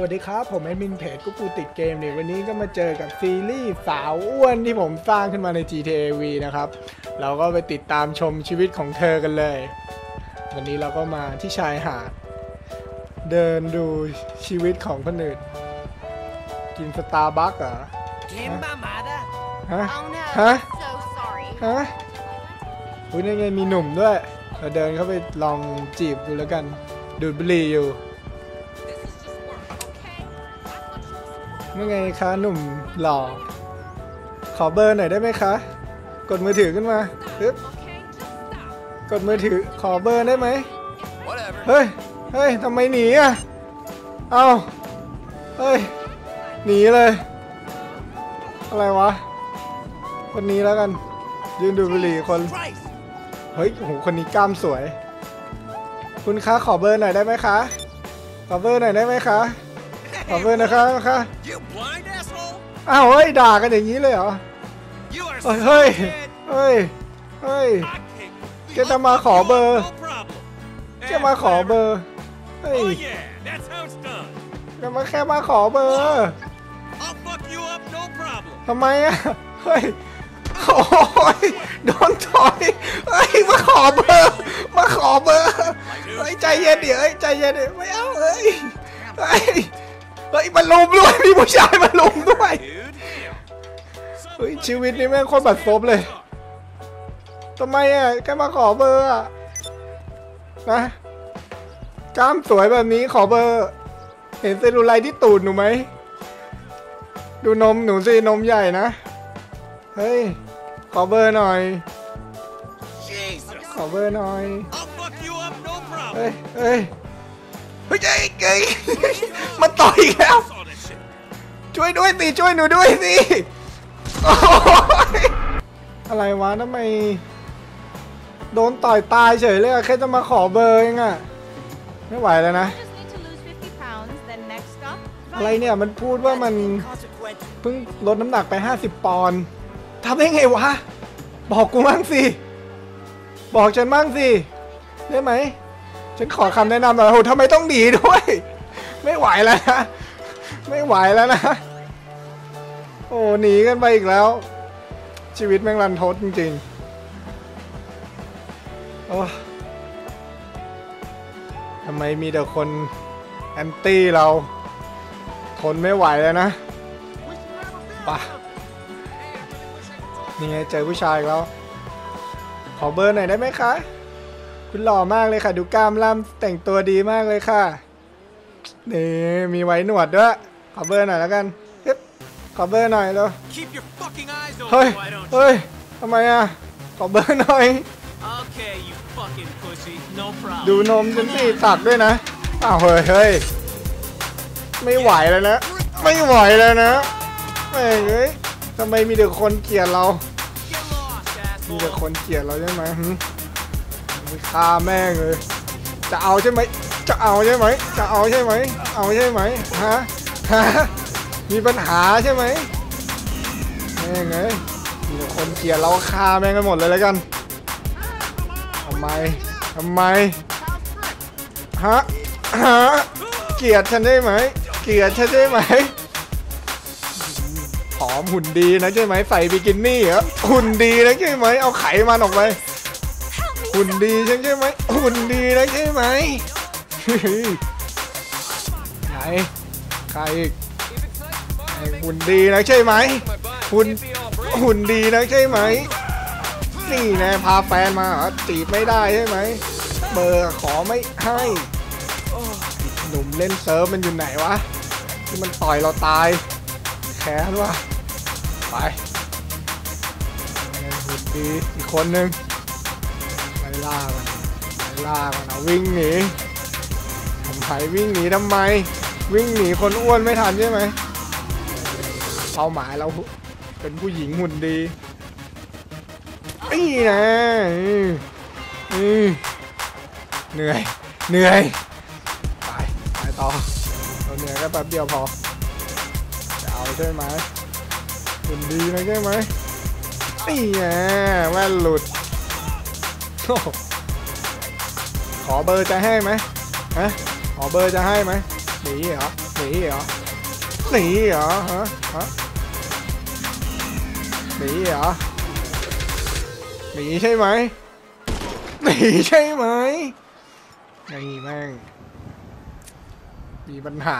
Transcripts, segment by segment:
วัสดีครับ ผมแอดมินเพจกุ๊กกูติดเกมเนี่ยวันนี้ก็มาเจอกับซีรีส์สาวอ้วนที่ผมสร้างขึ้นมาใน GTA V นะครับ เราก็ไปติดตามชมชีวิตของเธอกันเลย วันนี้เราก็มาที่ชายหาด เดินดูชีวิตของคนอื่นกินสตาร์บัคเหรอ ¿Quién mamada? ฮะ Oh no, Huh? so sorry. ฮะอุ้ยนี่ไงมีหนุ่มด้วย เราเดินเข้าไปลองจีบดูแล้วกัน ดูดบุหรี่อยู่ เมื่อไงคะหนุ่มหล่อ ขอเบอร์หน่อยได้ไหมคะ กดมือถือขึ้นมาปึ๊บกดมือถือขอเบอร์ได้ไหม เฮ้ย เฮ้ยทำไมหนีอะ เอาเฮ้ย หนีเลย อะไรวะ คนนี้แล้วกัน ยืนดูบุหรี่คน เฮ้ยโอ้โหคนนี้กล้ามสวย คุณคะขอเบอร์หน่อยได้ไหมคะ ขอเบอร์หน่อยได้ไหมคะ ขอเบอร์หนะคะคะ You blind asshole! อ้าวเฮ้ยด่ากันอย่างนี้เลยเหรอ You are เฮ้ย so เฮ้ย dead. เฮ้ยเฮ้ย I kick. แกจะมาขอเบอร์ No problem. แกมาขอเบอร์เฮ้ย Oh yeah, that's how it's done. แกมาแค่มาขอเบอร์ I'll fuck you up, no problem. ทำไมอะเฮ้ยโอ้ยโดนต่อยเฮ้ยมาขอเบอร์มาขอเบอร์เฮ้ยใจเย็นเดี๋ยวเฮ้ยใจเย็นเดี๋ยวไม่เอาเฮ้ยเฮ้ย เฮ้ยมาลุมด้วยมีผู้ชายมาลุมด้วย Dude. เฮ้ยชีวิตนี้แม่งโคตรบัดซบเลยทำไมอะแกมาขอเบอร์อะนะกล้ามสวยแบบนี้ขอเบอร์ เห็นเซลลูไลท์ที่ตูดหนูไหมดูนมหนูสินมใหญ่นะ เฮ้ย ขอเบอร์หน่อย Jesus. ขอเบอร์หน่อย I'll fuck you up, no เฮ้ย problem. เฮ้ย เฮ้ยเฮ้ยเฮ้ยมาต่อยอีกแล้ว Saw that shit. ช่วยด้วยสิ ช่วยหนูด้วยสิโอ้ยอะไรวะทำไม โดนต่อยตายเฉยเลยอะแค่จะมาขอเบอร์เองอะไม่ไหวแล้วนะ I just need to lose 50 pounds, then next stop. อะไรเนี่ยมันพูดว่ามันเพิ่งลดน้ำหนักไป 50 ปอนด์ทำได้ไงวะ บอกกูมั่งสิ บอกฉันมั่งสิ ได้ไหม ฉันขอคำแนะนำหน่อยโอ้โหทำไมต้องหนีด้วย ไม่ไหวแล้วนะ ไม่ไหวแล้วนะ โอ้หนีกันไปอีกแล้ว ชีวิตแม่งรันทดจริงๆโอ้ทำไมมีแต่คนแอนตี้เรา ทนไม่ไหวแล้วนะปะนี่ไงเจอผู้ชายแล้ว ขอเบอร์หน่อยได้ไหมคะ คุณหล่อมากเลยค่ะ ดูกล้ามล่ำแต่งตัวดีมากเลยค่ะ นี่มีไว้หนวดด้วย ขอเบอร์หน่อยแล้วกันฮึบขอเบอร์หน่อยแล้ว Keep your fucking eyes เฮ้ย open, why don't you? เฮ้ยทำไมอะ ขอเบอร์หน่อย Okay, you fucking pussy, no problem. ดูนมฉันสิสักด้วยนะอ้าวเฮ้ยเฮ้ยไม่ไหวแล้วนะ ไม่ไหวแล้วนะแม่งเอ้ยทำไมมีแต่คนเกลียดเรา Get lost, มีแต่ asshole. คนเกลียดเราใช่ไหมหึไป ฆ่าแม่งเลย จะเอาใช่ไหม จะเอาใช่ไหม จะเอาใช่ไหม เอาใช่ไหมฮะ ฮะ มีปัญหาใช่ไหมแม่งเอ้ยมีคนเกลียดเราฆ่าแม่งกันหมดเลยแล้วกันทำไมทำไม ฮะ ฮะ เกลียดฉันได้ไหม เกลียดฉันได้ไหมผอมหุ่นดีนะใช่ไหม ใส่บิกินี่เหรอ หุ่นดีนะใช่ไหม เอาไขมันออกไป หุ่นดีใช่ไหมหุ่นดีนะใช่ไหมไหนใครอีกไอ้หุ่นดีนะใช่ไหมหุ่นหุ่นดีนะใช่ไหมนี่นะพาแฟนมาเหรอจีบไม่ได้ใช่ไหมเบอร์ขอไม่ให้โอ้หนุ่มเล่นเซิร์ฟมันอยู่ไหนวะที่มันต่อยเราตายแค้นวะไปไอ้หุ่นดีอีกคนนึงไป ล่ามันไปล่ามันเอาวิ่งหนีทำไมวิ่งหนีทำไม วิ่งหนีคนอ้วนไม่ทันใช่ไหมเป้าหมายเราเป็นผู้หญิงหุ่นดีนี่นะอือเหนื่อย เหนื่อยไปไปต่อเราเหนื่อยก็แป๊บเดียวพอจะเอาใช่ไหมหุ่นดีนะใช่ไหมนี่ไงแว่นหลุด ขอเบอร์จะให้ไหมฮะขอเบอร์จะให้ไหมหนีเหรอหนีเหรอหนีเหรอฮะฮะหนีเหรอหนีใช่ไหมหนีใช่ไหมนี่แม่งมีปัญหา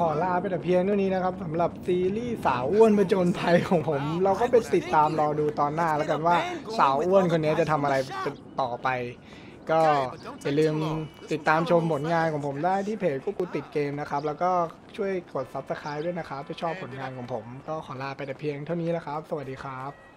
ขอลาไปแต่เพียงเท่านี้นะครับสำหรับซีรีส์สาวอ้วนประจนภัยของผม เราก็ไปติดตามรอดูตอนหน้าแล้วกันว่าสาวอ้วนคนนี้จะทำอะไรต่อไป ก็อย่าลืมติดตามชมผลงานของผมได้ที่เพจกุ๊กกูติดเกมนะครับ แล้วก็ช่วยกด subscribe ด้วยนะครับถ้าชอบผลงานของผม ก็ขอลาไปแต่เพียงเท่านี้นะครับ สวัสดีครับ